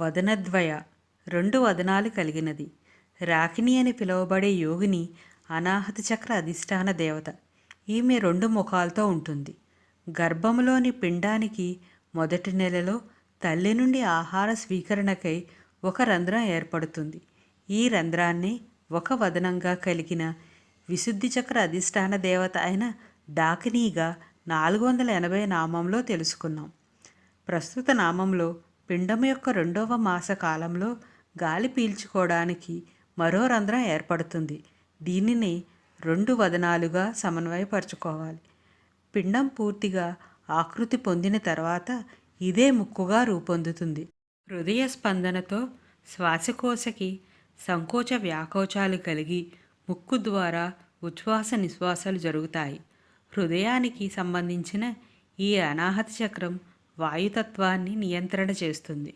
వదనద్వయ రెండు వదనాలు కలిగినది. రాకిణి అని పిలువబడే యోగిని అనాహత చక్ర అధిష్టాన దేవత. ఈమె రెండు ముఖాలతో ఉంటుంది. గర్భంలోని పిండానికి మొదటి నెలలో తల్లి నుండి ఆహార స్వీకరణకై ఒక రంధ్రం ఏర్పడుతుంది. ఈ రంధ్రాన్ని ఒక వదనంగా కలిగిన విశుద్ధి చక్ర అధిష్టాన దేవత అయిన డాకినీగా నాలుగు వందల ఎనభై నామంలో తెలుసుకున్నాం. ప్రస్తుత నామంలో పిండం యొక్క రెండవ మాస కాలంలో గాలి పీల్చుకోవడానికి మరో రంధ్రం ఏర్పడుతుంది. దీనిని రెండు వదనాలుగా సమన్వయపరచుకోవాలి. పిండం పూర్తిగా ఆకృతి పొందిన తర్వాత ఇదే ముక్కుగా రూపొందుతుంది. హృదయ స్పందనతో శ్వాసకోశకి సంకోచ వ్యాకోచాలు కలిగి ముక్కు ద్వారా ఉచ్ఛ్వాస నిశ్వాసాలు జరుగుతాయి. హృదయానికి సంబంధించిన ఈ అనాహత చక్రం వాయుతత్వాన్ని నియంత్రణ చేస్తుంది.